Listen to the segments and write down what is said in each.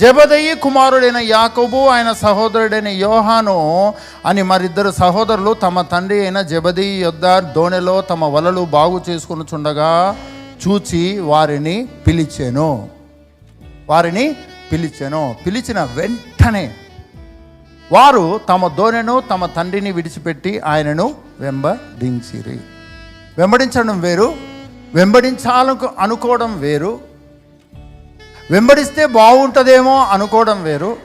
జబదయి కుమారుడైన యాకోబు ఆయన సహోదరుడైన యోహాను అని మరిద్దరు సహోదరులు తమ తండ్రి అయిన జబదయి యొద్ద దోణిలో తమ వలలు బాగు చేసుకుని చుండగా చూచి వారిని పిలిచాను. వారిని పిలిచాను. పిలిచిన వెంటనే వారు తమ దోణెను తమ తండ్రిని విడిచిపెట్టి ఆయనను వెంబడించిరి. వెంబడించడం వేరు వెంబడించాలను అనుకోవడం వేరు వెంబడిస్తే బాగుంటుందేమో అనుకోవడం వేరు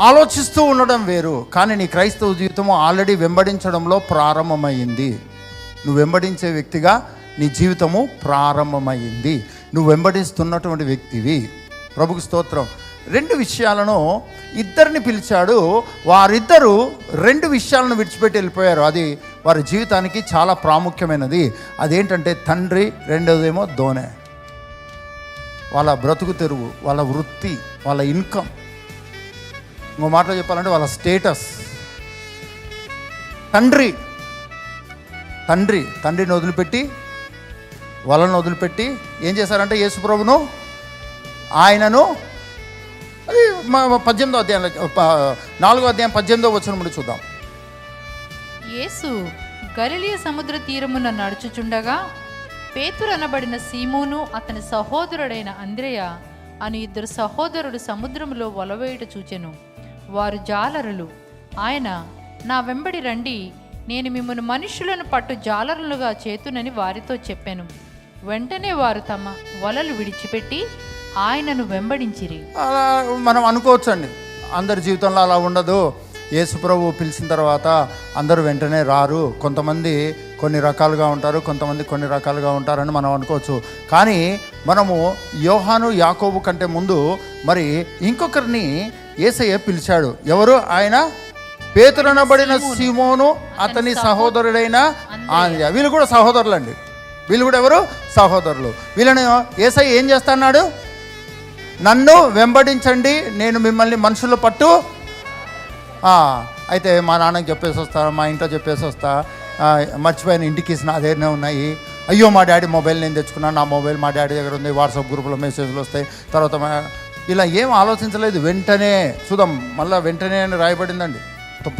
ఆలోచిస్తూ ఉండడం వేరు కానీ నీ క్రైస్తవ జీవితం ఆల్రెడీ వెంబడించడంలో ప్రారంభమైంది. నువ్వు వెంబడించే వ్యక్తిగా నీ జీవితము ప్రారంభమైంది. నువ్వు వెంబడిస్తున్నటువంటి వ్యక్తివి. ప్రభుకు స్తోత్రం. రెండు విషయాలను ఇద్దరిని పిలిచాడు. వారిద్దరూ రెండు విషయాలను విడిచిపెట్టి వెళ్ళిపోయారు. అది వారి జీవితానికి చాలా ప్రాముఖ్యమైనది. అదేంటంటే తండ్రి రెండోదేమో దోనే వాళ్ళ బ్రతుకు తెరువు వాళ్ళ వృత్తి వాళ్ళ ఇన్కమ్. ఇంకో మాటలో చెప్పాలంటే వాళ్ళ స్టేటస్. తండ్రి. తండ్రి తండ్రిని వదిలిపెట్టి వాళ్ళని వదిలిపెట్టి ఏం చేశారంటే యేసుప్రభును ఆయనను అది మా పద్దెనిమిదో అధ్యాయంలో నాలుగో అధ్యాయం పద్దెనిమిదో వచ్చిన ముందు చూద్దాం. యేసు గలిలియ సముద్ర తీరమున నడుచుచుండగా పేతురు అనబడిన సీమోను అతని సహోదరుడైన అంద్రేయ అని ఇద్దరు సహోదరుడు సముద్రంలో వలవేయుట చూచెను. వారు జాలరులు. ఆయన నా వెంబడి రండి. నేను మిమ్మల్ని మనుషులను పట్టు జాలరులుగా చేతునని వారితో చెప్పాను. వెంటనే వారు తమ వలలు విడిచిపెట్టి ఆయనను వెంబడించిరి. అలా మనం అనుకోవచ్చండి. అందరి జీవితంలో అలా ఉండదు. యేసు ప్రభు పిలిచిన తర్వాత అందరూ వెంటనే రారు. కొంతమంది కొన్ని రకాలుగా ఉంటారు కొంతమంది కొన్ని రకాలుగా ఉంటారని మనం అనుకోవచ్చు. కానీ మనము యోహాను యాకోబు కంటే ముందు మరి ఇంకొకరిని ఏసయ్య పిలిచాడు. ఎవరు? ఆయన పేతురనబడిన సీమోను. అతని సహోదరుడైన ఆంద్రయ వీళ్ళు కూడా సహోదరులండి. వీళ్ళు కూడా ఎవరు? సహోదరులు. వీళ్ళని ఏసై ఏం చేస్తున్నాడు నన్ను వెంబడించండి నేను మిమ్మల్ని మనుషుల పట్టు అయితే మా నాన్నకి చెప్పేసి వస్తా మా ఇంట్లో చెప్పేసి వస్తా. మర్చిపోయిన ఇంటికి నా దగ్గరనే ఉన్నాయి. అయ్యో మా డాడీ మొబైల్ నేను తెచ్చుకున్నాను నా మొబైల్ మా డాడీ దగ్గర ఉంది వాట్సాప్ గ్రూప్లో మెసేజ్లు వస్తాయి. తర్వాత ఇలా ఏం ఆలోచించలేదు. వెంటనే చూద్దాం మళ్ళీ వెంటనే అని రాయబడిందండి.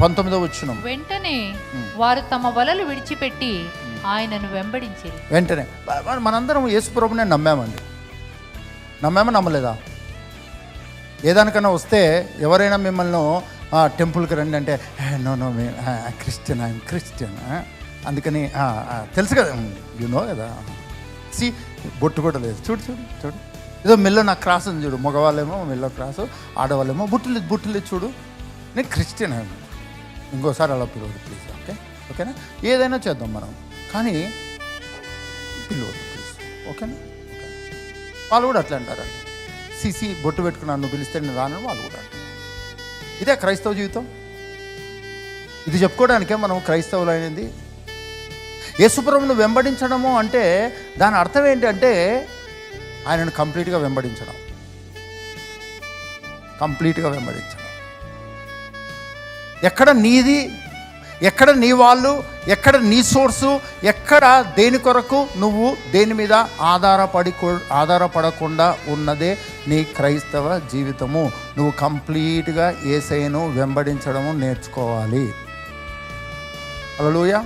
పంతొమ్మిదో వచ్చినాం. వెంటనే వారు తమ వలలు విడిచిపెట్టి ఆయనను వెంబడించిరి. వెంటనే. మనందరం యేసుప్రభునే నమ్మామండి. నమ్మామా నమ్మలేదా? ఏదానికన్నా వస్తే ఎవరైనా మిమ్మల్ని టెంపుల్కి రండి అంటే no no me Christian I'm Christian అందుకని తెలుసు కదా యు నో కదా? సి బొట్టు కూడా లేదు. చూడు చూడు చూడు. ఏదో మెల్లో నా క్రాస్ ఉంది చూడు మగవాళ్ళేమో మెల్లో క్రాసు ఆడవాళ్ళేమో బుట్టు లేదు బుట్టు లేదు చూడు. నేను క్రిస్టియన్ ఇంకోసారి అలా పిలవదు ప్లీజ్ ఓకే? ఓకేనా? ఏదైనా చేద్దాం మనం. కానీ పిలవద్దు ప్లీజ్ ఓకేనా? వాళ్ళు కూడా అట్లా అంటారండి సిసి బొట్టు పెట్టుకున్నాను నువ్వు పిలిస్తే నేను రాను వాళ్ళు కూడా అంటారు. ఇదే క్రైస్తవ జీవితం. ఇది చెప్పుకోవడానికే మనం క్రైస్తవులు అయినది యేసుప్రభును వెంబడించడము అంటే దాని అర్థం ఏంటంటే ఆయనను కంప్లీట్గా వెంబడించడం. కంప్లీట్గా వెంబడించడం. ఎక్కడ నీది ఎక్కడ నీ వాళ్ళు ఎక్కడ నీ సోర్సు ఎక్కడ దేని కొరకు నువ్వు దేని మీద ఆధారపడి ఆధారపడకుండా ఉన్నదే నీ క్రైస్తవ జీవితము. నువ్వు కంప్లీట్గా ఏసైను వెంబడించడము నేర్చుకోవాలి. అలలుయా